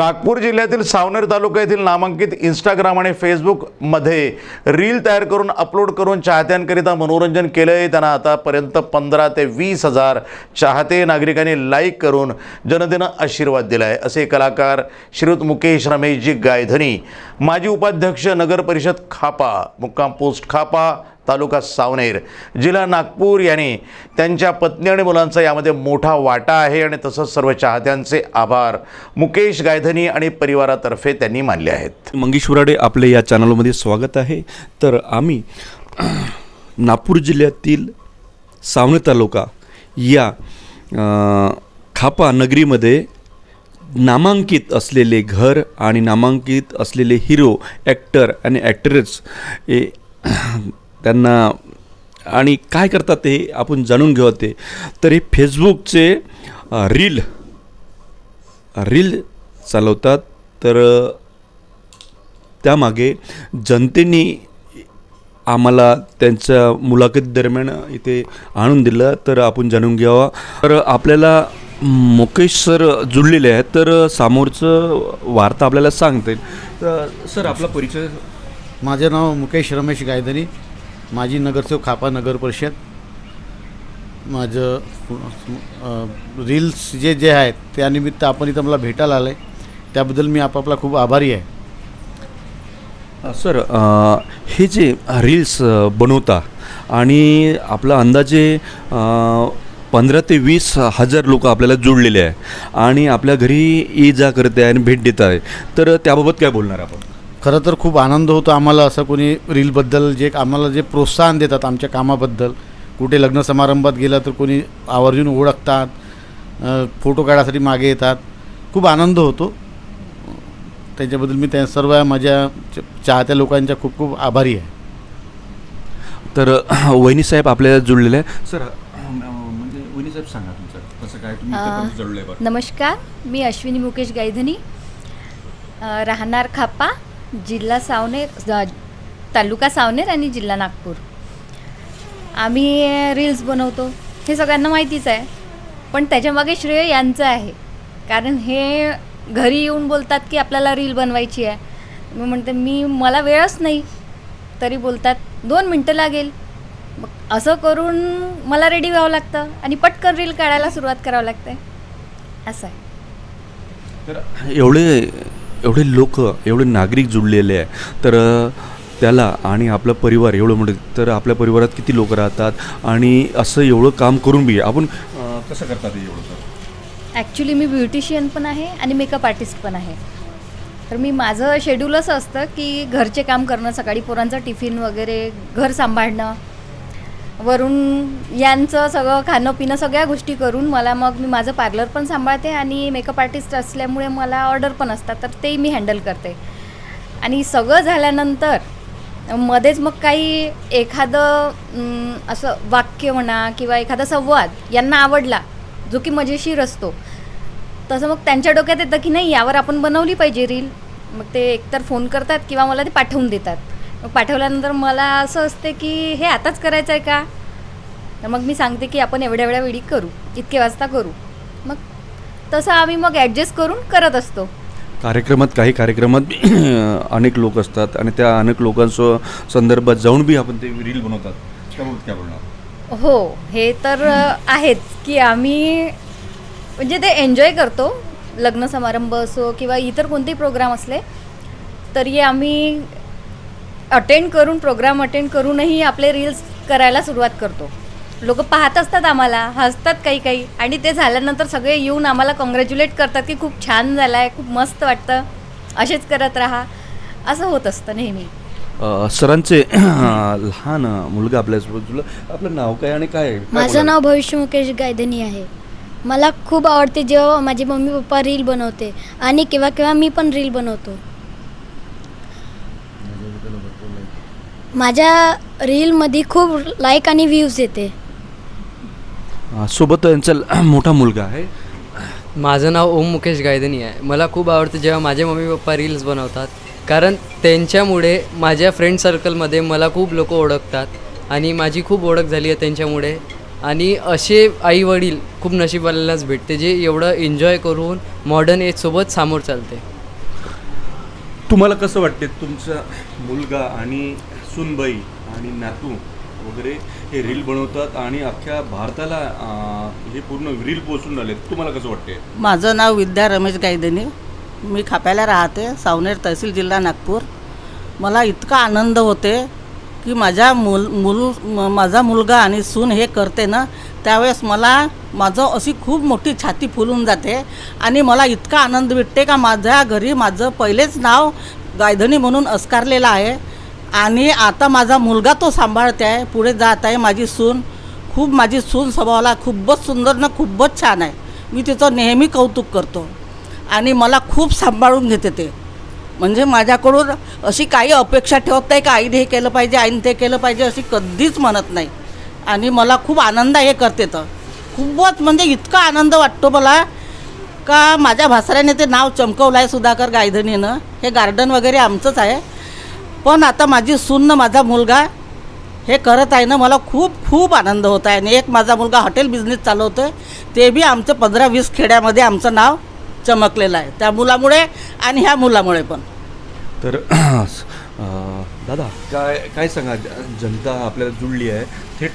नागपूर जिल्ह्यातील सावनेर तालुका येथील नामांकित इंस्टाग्राम आणि फेसबुकमध्ये रील तयार करून अपलोड करून चाहत्यांकरिता मनोरंजन केलं आहे त्यांना आतापर्यंत पंधरा ते वीस हजार चाहते नागरिकांनी लाईक करून जनतेनं आशीर्वाद दिला आहे असे कलाकार श्रीयुत मुकेश रमेशजी गायधनी माजी उपाध्यक्ष नगर परिषद खापा मुक्काम पोस्ट खापा तालुका सावनेर. जिल्हा नागपूर यांनी त्यांच्या पत्नी आणि मुलांचा यामध्ये मोठा वाटा आहे आणि तसंच सर्व चाहत्यांचे आभार. मुकेश गायधनी आणि परिवारातर्फे त्यांनी मानले आहेत. मंगेश वराडे आपले या चॅनलमध्ये स्वागत आहे. तर आम्ही नागपूर जिल्ह्यातील सावने तालुका या खापा नगरीमध्ये नामांकित असलेले घर आणि नामांकित असलेले हिरो ॲक्टर आणि ॲक्ट्रेस त्यांना आणि काय करतात ते आपण जाणून घेऊ ते. तर हे फेसबुकचे रील रील चालवतात. तर त्यामागे जनतेने आम्हाला त्यांच्या मुलाखती दरम्यान इथे आणून दिलं. तर आपण जाणून घ्यावा. तर आपल्याला मुकेश सर जुळलेले आहेत. तर समोरचं वार्ता आपल्याला सांगता येईल. तर सर आपला परिचय माझे नाव मुकेश रमेश गायधनी माजी नगरसेवक खापा नगर परिषद माझं रील्स जे जे आहेत त्यानिमित्त आपण इथं मला भेटायला आलं आहे त्याबद्दल मी आपापला खूप आभारी आहे. सर हे जे रील्स बनवता आणि आपला अंदाजे पंधरा ते वीस हजार लोक आपल्याला जोडलेले आहे आणि आपल्या घरी ये जा करते आहे आणि भेट देत आहे तर त्याबाबत काय बोलणार आपण? खरं तर खूप आनंद होतो आम्हाला असं कोणी रीलबद्दल जे आम्हाला जे प्रोत्साहन देतात आमच्या कामाबद्दल. कुठे लग्न समारंभात गेलं तर कोणी आवर्जून ओळखतात फोटो काढायसाठी मागे येतात. खूप आनंद होतो. त्याच्याबद्दल मी त्या सर्व माझ्या च- चाहत्या लोकांच्या खूप खूप आभारी आहे. तर वहिनी साहेब आपल्याला जुळलेले आहे सर म्हणजे वहिनी साहेब सांगा तुमचं. कसं काय तुम्ही जुळले नमस्कार. मी अश्विनी मुकेश गायधनी राहणार खापा. जिल्हा सावनेर तालुका सावनेर आणि जिल्हा नागपूर. आम्ही रील्स बनवतो. हे सगळ्यांना माहितीच आहे. पण त्याच्यामागे श्रेय यांचं आहे. कारण हे घरी येऊन बोलतात की आपल्याला रील बनवायची आहे. मी म्हणते मी मला वेळच नाही. तरी बोलतात दोन मिनटं लागेल. मग असं करून मला रेडी व्हावं लागतं आणि पटकन रील काढायला सुरुवात करावं लागते. असं आहे. तर एवढे एवढे लोक एवढे नागरिक जुळलेले आहे. तर त्याला आणि आपला परिवार एवढं मोठं तर आपल्या परिवारात किती लोक राहतात? आणि असं एवढं काम करून बी आपण कसं करतात एवढं ॲक्च्युली मी ब्युटिशियन पण आहे आणि मेकअप आर्टिस्ट पण आहे. तर मी माझं शेड्यूल असं असतं की घरचे काम करणं सकाळी पोरांचं टिफिन वगैरे घर सांभाळणं वरून यांचं सगळं खाणं पिणं सगळ्या गोष्टी करून मला मग मी माझं पार्लर पण सांभाळते आणि मेकअप आर्टिस्ट असल्यामुळे मला ऑर्डर पण असतात तर तेही मी हँडल करते. आणि सगळं झाल्यानंतर मध्येच मग काही एखादं असं वाक्य म्हणा किंवा एखादा संवाद यांना आवडला जो की मजेशीर असतो तसं मग त्यांच्या डोक्यात येतं की नाही यावर आपण बनवली पाहिजे रील मग ते एकतर फोन करतात किंवा मला ते पाठवून देतात. पाठवल्यानंतर मला असं असते की हे आताच करायचं आहे का? तर मग मी सांगते की आपण एवढ्या एवढ्या वेळी करू इतके वाजता करू. मग तसं आम्ही मग ॲडजस्ट करून करत असतो. कार्यक्रमात काही कार्यक्रमात अनेक लोक असतात आणि त्या अनेक लोकांसो संदर्भात जाऊन बी आपण ते रील बनवतात. हो हे तर आहेच की आम्ही म्हणजे ते एन्जॉय करतो. लग्न समारंभ असो किंवा इतर कोणतेही प्रोग्राम असले तरी आम्ही अटेंड करून प्रोग्राम अटेंड करूनही आपले रील्स करायला सुरुवात करतो. लोक पाहत असतात आम्हाला हसतात काही काही. आणि ते झाल्यानंतर सगळे येऊन आम्हाला कॉंग्रॅच्युलेट करतात की खूप छान झालं आहे खूप मस्त वाटतं. असेच करत राहा. असं होत असतं नेहमी. सरांचे लहान मुलगा आपल्यासोबत आपलं नाव काय आणि काय? माझं? नाव भविष्य मुकेश गायधनी आहे. मला खूप आवडते जेव्हा माझी मम्मी पप्पा रील बनवते. आणि केव्हा केव्हा मी पण रील बनवतो. माझ्या रीलमध्ये खूप लाईक आणि व्ह्यूज येते. अ, सोबत यांचा मोठा मुलगा आहे. माझं नाव ओम मुकेश गायधनी आहे. मला खूप आवडतं जेव्हा माझे मम्मी पप्पा रील्स बनवतात. कारण त्यांच्यामुळे माझ्या फ्रेंड सर्कलमध्ये मला खूप लोक ओळखतात आणि माझी खूप ओळख झाली आहे त्यांच्यामुळे. आणि असे आई वडील खूप नशिबालाच भेटते जे एवढं एन्जॉय करून मॉडर्न एजसोबत सामोर चालते. तुम्हाला कसं वाटते तुमचा मुलगा आणि सुनबाई आणि नातू वगैरे हे रील बनवतात आणि अख्ख्या भारताला हे पूर्ण रील पोचून राहिले. तुम्हाला कसं वाटते माझं नाव विद्या रमेश गायदनी. मी खाप्याला राहते सावनेर तहसील जिल्हा नागपूर. मला इतका आनंद होते की माझ्या मुल मुल माझा मुलगा आणि सून हे करते ना त्यावेळेस मला माझं अशी खूप मोठी छाती फुलून जाते आणि मला इतका आनंद भेटते का माझ्या घरी माझं पहिलेच नाव गायधनी म्हणून अस्कारलेलं आहे. आणि आता माझा मुलगा तो सांभाळते आहे पुढे जात आहे माझी सून. खूप माझी सून स्वभावाला खूपच सुंदर ना खूपच छान आहे. मी तिचं नेहमी कौतुक करतो. आणि मला खूप सांभाळून घेते ते. म्हणजे माझ्याकडून अशी काही अपेक्षा ठेवत नाही का आईने हे केलं पाहिजे आईने ते केलं पाहिजे अशी कधीच म्हणत नाही. आणि मला खूप आनंद हे करते तर. खूपच म्हणजे इतका आनंद वाटतो मला का माझ्या भासऱ्याने ते नाव चमकवलं आहे सुधाकर गायधनीनं. हे गार्डन वगैरे आमचंच आहे. पण आता माझी सून न माझा मुलगा हे करत आहे ना मला खूप खूप आनंद होत आहे. आणि एक माझा मुलगा हॉटेल बिझनेस चालवतो आहे ते बी आमचं पंधरा वीस खेड्यामध्ये आमचं नाव चमकलेलं आहे. त्या मुलामुळे आणि ह्या मुलामुळे पण. तर दादा काय काय सांगा? ज- जनता आपल्याला जुळली आहे. थेट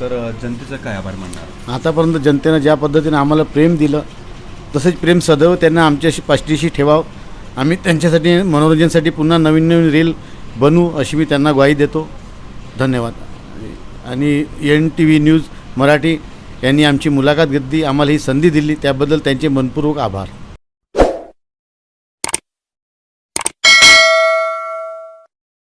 तर जनतेचं काय आभार मानणार? आतापर्यंत जनतेनं ज्या पद्धतीनं आम्हाला प्रेम दिलं तसेच प्रेम सदैव त्यांना आमच्याशी पाठीशी ठेवावं. आम्ही त्यांच्यासाठी मनोरंजनासाठी पुन्हा नवीन नवीन रील बनवू अशी मी त्यांना ग्वाही देतो. धन्यवाद. आणि N T V news Marathi यांनी आमची मुलाखत घेतली आम्हाला ही संधी दिली त्याबद्दल त्यांचे मनपूर्वक आभार.